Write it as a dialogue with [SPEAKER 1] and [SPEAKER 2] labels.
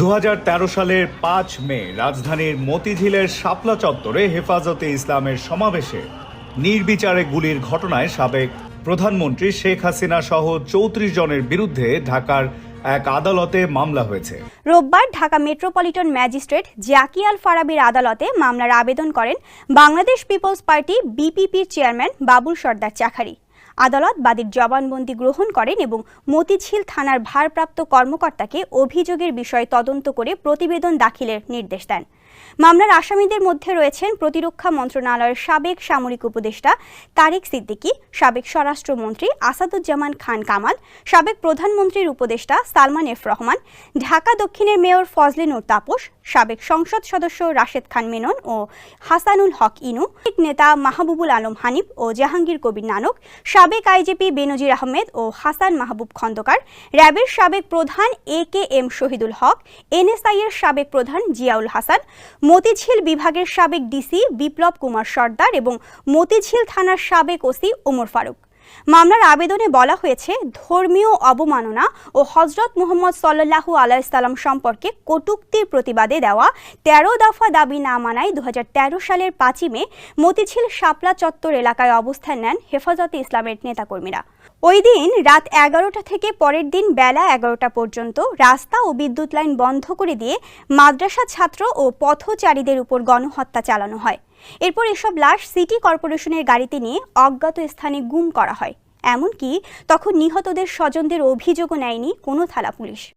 [SPEAKER 1] দু হাজার তেরো সালের পাঁচ মে রাজধানীর মতিঝিলের শাপলা চত্বরে হেফাজতে ইসলামের সমাবেশে নির্বিচারে গুলির ঘটনায় সাবেক প্রধানমন্ত্রী শেখ হাসিনা সহ চৌত্রিশ জনের বিরুদ্ধে ঢাকার এক আদালতে মামলা হয়েছে।
[SPEAKER 2] রোববার ঢাকা মেট্রোপলিটন ম্যাজিস্ট্রেট জাকিয়াল ফারাবির আদালতে মামলার আবেদন করেন বাংলাদেশ পিপলস পার্টি বিপিপির চেয়ারম্যান বাবুল সর্দার চাখারি আদালত বাদীর জবানবন্দি গ্রহণ করেন এবং মতিঝিল থানার ভারপ্রাপ্ত কর্মকর্তাকে অভিযোগের বিষয়ে তদন্ত করে প্রতিবেদন দাখিলের নির্দেশ দেন। মামলার আসামিদের মধ্যে রয়েছেন প্রতিরক্ষা মন্ত্রণালয়ের সাবেক সামরিক উপদেষ্টা তারেক সিদ্দিকী, সাবেক স্বরাষ্ট্রমন্ত্রী আসাদুজ্জামান খান কামাল, সাবেক প্রধানমন্ত্রীর উপদেষ্টা সালমান এফ রহমান, ঢাকা দক্ষিণের মেয়র ফজলে নুর তাপস, সাবেক সংসদ সদস্য রাশেদ খান মেনন ও হাসানুল হক ইনু নেতা মাহবুবুল আলম হানিফ ও জাহাঙ্গীর কবির নানক, সাবেক আইজিপি বেনজির আহমেদ ও হাসান মাহবুব খন্দকার, র্যাবের সাবেক প্রধান A K M Shahidul Haque NSI এর সাবেক প্রধান জিয়াউল হাসান মতিঝিল বিভাগের সাবেক ডিসি বিপ্লব কুমার সর্দার এবং মতিঝিল থানার সাবেক ওসি ওমর ফারুক। মামলার আবেদনে বলা হয়েছে, ধর্মীয় অবমাননা ও হজরত মুহম্মদ সাল্লাহু আলাইসাল্লাম সম্পর্কে কটূক্তির প্রতিবাদে দেওয়া তেরো দফা দাবি না মানায় দু হাজার তেরো সালের পাঁচই মে মতিঝিল শাপলা চত্বর এলাকায় অবস্থান নেন হেফাজতে ইসলামের নেতাকর্মীরা। ওই দিন রাত এগারোটা থেকে পরের দিন বেলা এগারোটা পর্যন্ত রাস্তা ও বিদ্যুৎ লাইন বন্ধ করে দিয়ে মাদ্রাসা ছাত্র ও পথচারীদের উপর গণহত্যা চালানো হয়। এরপর এসব লাশ সিটি কর্পোরেশনের গাড়িতে নিয়ে অজ্ঞাত স্থানে গুম করা হয়। এমনকি তখন নিহতদের স্বজনদের অভিযোগও নেয়নি কোনো থালা পুলিশ।